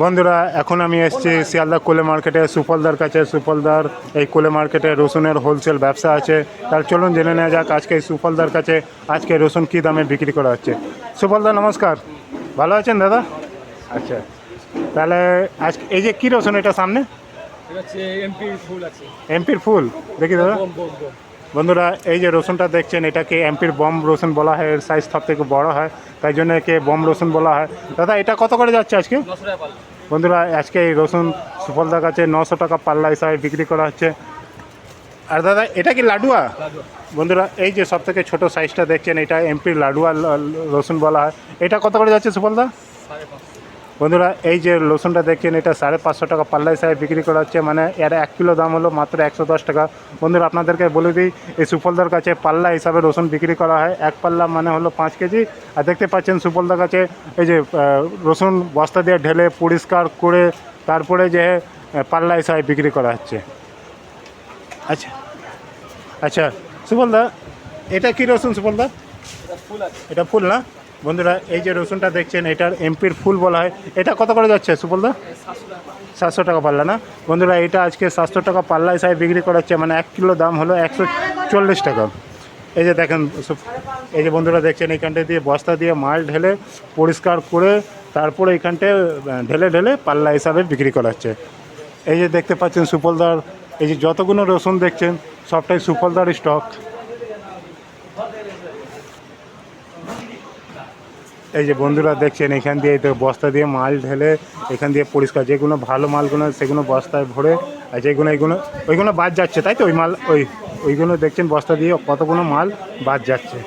বন্ধুরা এখন আমি এসেছি শিয়ালদা কোলে মার্কেটে সুফলদার কাছে সুফলদার। এই কোলে মার্কেটে রসুনের হোলসেল ব্যবসা আছে। তার চলুন জেনে নেওয়া যাক আজকে এই সুফলদার কাছে আজকে রসুন কী দামে বিক্রি করা হচ্ছে। সুফলদা নমস্কার। ভালো আছেন দাদা? আচ্ছা। তাহলে আজ এই যে কী রসুন এটা সামনে? এটা ফুল আছে। এমপির ফুল। দেখি দাদা। বন্ধুরা এই যে রসুনটা দেখছেন এটাকে এমপির বম রসুন বলা হয় এর সাইজ সব থেকে বড় হয় তাই জন্য একে বম রসুন বলা হয়। দাদা এটা কত করে যাচ্ছে আজকে? বন্ধুরা আজকে এই রসুন সুফলদার কাছে নশো টাকা পাল্লা হিসাবে বিক্রি করা হচ্ছে। আর দাদা এটা কি লাডুয়া? বন্ধুরা এই যে সব থেকে ছোটো সাইজটা দেখছেন এটা এমপির লাডুয়া রসুন বলা হয়। এটা কত করে যাচ্ছে সুফলদা? বন্ধুরা এই যে রসুনটা দেখছেন এটা সাড়ে পাঁচশো টাকা পাল্লা হিসাবে বিক্রি করা হচ্ছে মানে এর এক কিলো দাম হলো মাত্র একশো দশ টাকা। বন্ধুরা আপনাদেরকে বলে দিই এই সুফলদার কাছে পাল্লা হিসাবে রসুন বিক্রি করা হয় এক পাল্লা মানে হলো পাঁচ কেজি। আর দেখতে পাচ্ছেন সুফলদার কাছে এই যে রসুন বস্তা দিয়ে ঢেলে পরিষ্কার করে তারপরে যে পাল্লা হিসাবে বিক্রি করা হচ্ছে। আচ্ছা আচ্ছা সুফলদা এটা কী রসুন সুফলদা? এটা ফুল না? বন্ধুরা, এই যে রসুনটা দেখছেন, এটার এমপির ফুল বলা হয়। এটা কত করে যাচ্ছে সুফলদা সাতশো টাকা পাল্লা। না? বন্ধুরা, এটা আজকে সাতশো টাকা পাল্লা হিসাবে বিক্রি করা হচ্ছে মানে এক কিলো দাম হলো একশো চল্লিশ টাকা। এই যে দেখেন এই যে বন্ধুরা দেখছেন এইখানটা দিয়ে বস্তা দিয়ে মাল ঢেলে পরিষ্কার করে তারপরে এইখানটায় ঢেলে ঢেলে পাল্লা হিসাবে বিক্রি করা হচ্ছে এই যে দেখতে পাচ্ছেন সুফলদার এই যে যতগুলো রসুন দেখছেন, সবটাই সুফলদার স্টক এই যে বন্ধুরা দেখছেন, এখান দিয়ে তো বস্তা দিয়ে মাল ঢেলে এখান দিয়ে পরিষ্কার, যেগুলো ভালো মালগুলো সেগুলো বস্তায় ভরে, আর যেগুলো এইগুলো ওইগুলো বাদ যাচ্ছে, তাই তো? ওই মাল, ওই, ওইগুলো দেখছেন, বস্তা দিয়ে কতগুলো মাল বাদ যাচ্ছে।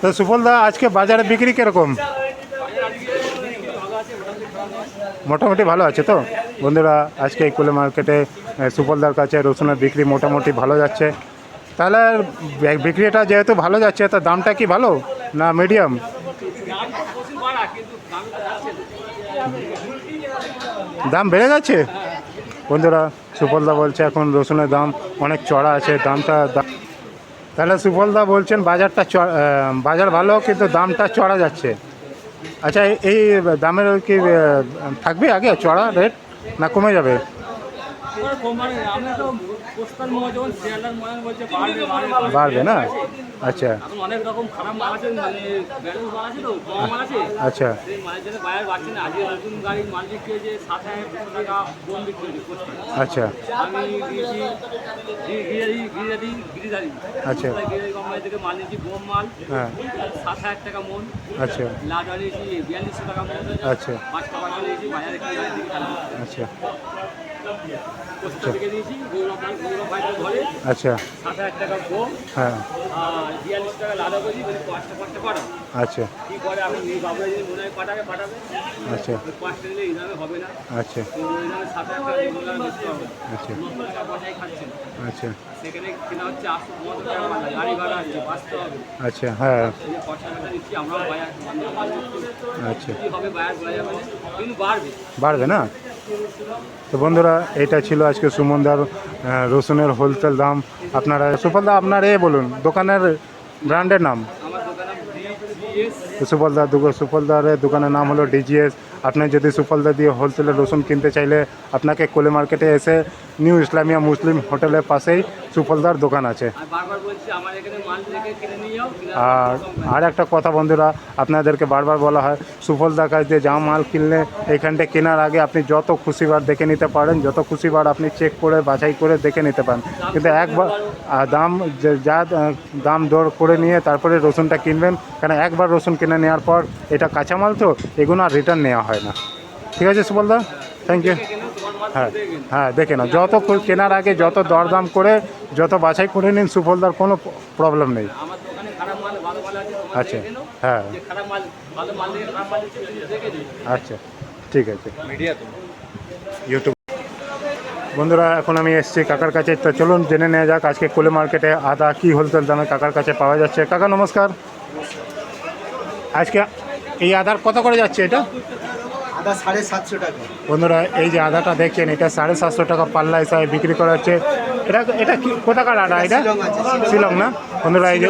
তো সুফলদা আজকে বাজারে বিক্রি কীরকম? মোটামুটি ভালো আছে তো? বন্ধুরা, আজকে এই কুলে মার্কেটে সুফলদার কাছে রসুনের বিক্রি মোটামুটি ভালো যাচ্ছে। তাহলে বিক্রিটা যেহেতু ভালো যাচ্ছে, তো দামটা কি ভালো না মিডিয়াম দাম বেড়ে যাচ্ছে? বন্ধুরা সুফলদা বলছে এখন রসুনের দাম অনেক চড়া আছে, দামটা তাহলে সুফলদা বলছেন বাজারটা বাজার ভালো, কিন্তু দামটা চড়া যাচ্ছে। আচ্ছা এই দামের কি থাকবে আগে চড়া রেট না কমে যাবে? বাড়বে না? আচ্ছা। অনেক রকম খারাপ মাল আছে মানে ব্যালেন্স মাল আছে তো কম মাল আছে। আচ্ছা। সেই মালের জন্য বাজার বাড়ছে না আজকে নতুন গাড়ির মাল বিক্রি হয়েছে সাত হাজার টাকা কম বিক্রি হয়েছে আচ্ছা। আমি দিয়েছি গিরিদারি গিরিদারি গিরিদারি আচ্ছা। গিরিদারি কোম্পানি থেকে মাল নিয়েছি বোম মাল। হ্যাঁ। সাত হাজার টাকা মন। আচ্ছা। লাডা নিয়েছি বিয়াল্লিশশো টাকা মন। আচ্ছা। পাঁচ টাকা নিয়েছি বাজারে আচ্ছা। আচ্ছা। হ্যাঁ। আচ্ছা। আচ্ছা। আচ্ছা। আচ্ছা। হ্যাঁ। আচ্ছা। বাড়বে না? তো বন্ধুরা, এটা ছিল আজকে সুমনদার রসুনের হোলসেল দাম। আপনারা সুফলদা আপনার এ বলুন, দোকানের ব্র্যান্ডের নাম? সুফলদার দোকান সুফলদারের দোকানের নাম হলো ডিজিএস আপনি যদি সুফলদা দিয়ে হোলসেলের রসুন কিনতে চাইলে আপনাকে কোলে মার্কেটে এসে নিউ ইসলামিয়া মুসলিম হোটেলের পাশেই সুফলদার দোকান আছে। আর কিনে কিনে আর একটা কথা বন্ধুরা আপনাদেরকে বারবার বলা হয় সুফলদার কাছ দিয়ে যা মাল কিনলে এইখানটা কেনার আগে আপনি যত খুশিবার দেখে নিতে পারেন যত খুশিবার আপনি চেক করে বাছাই করে দেখে নিতে পারেন। কিন্তু একবার দাম যে- দাম দর করে নিয়ে তারপরে রসুনটা কিনবেন কারণ একবার রসুন কিনে নেওয়ার পর এটা কাঁচামাল তো এগুলো আর রিটার্ন নেওয়া হয় না। ঠিক আছে সুফলদা? থ্যাংক ইউ কিনে হ্যাঁ দেখে হ্যাঁ দেখে নাও। যত কেনার আগে যত দরদাম করে যত বাছাই করে নিন সুফলদার কোনো প্রবলেম নেই। আমার দোকানে খারাপ মাল ভালো মাল আছে তোমার আচ্ছা হ্যাঁ। যে খারাপ মাল ভালো মাল দেখে খারাপ মাল দিচ্ছে তুমি দেখে দিই আচ্ছা ঠিক আছে। ইউটিউব। বন্ধুরা এখন আমি এসেছি কাকার কাছে। তো চলুন জেনে নেওয়া যাক আজকে কোলে মার্কেটে আদা কি হোলসেল দামে কাকার কাছে পাওয়া যাচ্ছে। কাকা নমস্কার। আজকে এই আদার কত করে যাচ্ছে এটা? আদা সাড়ে সাতশো টাকা। বন্ধুরা এই যে আদাটা দেখছেন এটা সাড়ে সাতশো টাকা পাল্লা হিসাবে বিক্রি করা হচ্ছে। এটা এটা কি কোথাকার আদা এটা শিলং না? বন্ধুরা এই যে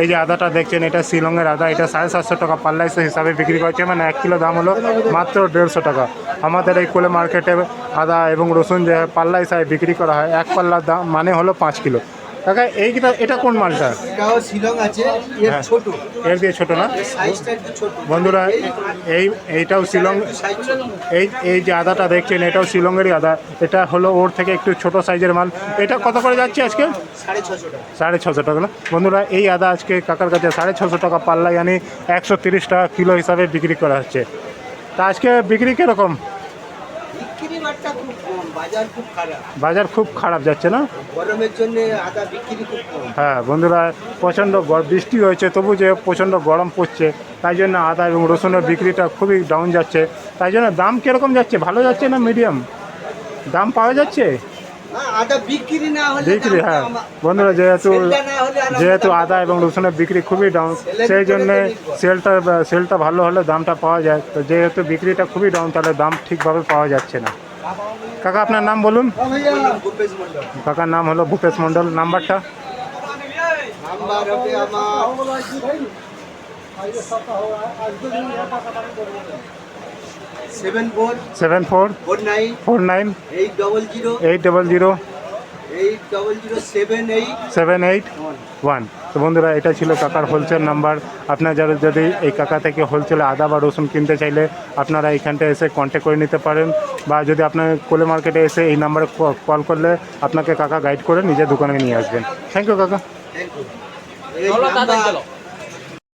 এই যে আদাটা দেখছেন এটা শিলংয়ের আদা। এটা সাড়ে সাতশো টাকা পাল্লা হিসাবে বিক্রি করছে মানে এক কিলো দাম হলো মাত্র দেড়শো টাকা। আমাদের এই কোলে মার্কেটে আদা এবং রসুন যে পাল্লা হিসাবে বিক্রি করা হয় এক পাল্লার দাম মানে হলো পাঁচ কিলো। কাকা এইটা এটা কোন মালটা? এটাও শিলং আছে এর হ্যাঁ। ছোট। এর দিয়ে ছোটো না? বন্ধুরা এই এইটাও শিলং এই এই যে আদাটা দেখছেন এটাও শিলংয়েরই আদা। এটা হলো ওর থেকে একটু ছোট সাইজের মাল। এটা কত করে যাচ্ছে আজকে? সাড়ে ছশো টাকা। বন্ধুরা এই আদা আজকে কাকার কাছে সাড়ে ছশো টাকা পাল্লা yani একশো তিরিশ টাকা কিলো হিসাবে বিক্রি করা হচ্ছে। তা আজকে বিক্রি কীরকম? বিক্রি বাজার খুব খারাপ। যাচ্ছে না? গরমের জন্য আদা বিক্রি খুব কম। হ্যাঁ বন্ধুরা প্রচণ্ড বৃষ্টি হয়েছে তবু যে প্রচণ্ড গরম পড়ছে তাই জন্য আদা এবং রসুনের বিক্রিটা খুবই ডাউন যাচ্ছে। তাই জন্য দাম কীরকম যাচ্ছে ভালো যাচ্ছে না মিডিয়াম দাম পাওয়া যাচ্ছে? বিক্রি হ্যাঁ। বন্ধুরা যেহেতু যেহেতু আদা এবং রসুনের বিক্রি খুবই ডাউন সেই জন্যে সেলটা সেলটা ভালো হলে দামটা পাওয়া যায়। তো যেহেতু বিক্রিটা খুবই ডাউন তাহলে দাম ঠিকভাবে পাওয়া যাচ্ছে না। কাকা আপনার নাম বলুন। কাকার নাম হলো ভূপেশ মণ্ডল। নাম্বারটা? Seven four seven four four nine four nine eight double zero eight double zero seven eight one তো বন্ধুরা, এটা ছিল কাকার হোলসেল নাম্বার আপনার যারা যদি এই কাকা থেকে হোলসেলে আদা বা রসুন কিনতে চাইলে আপনারা এইখানটা এসে কন্ট্যাক্ট করে নিতে পারেন। বা যদি আপনার কোলে মার্কেটে এসে এই নাম্বারে কল করলে আপনাকে কাকা গাইড করে নিজের দোকানে নিয়ে আসবেন। থ্যাংক ইউ কাকা।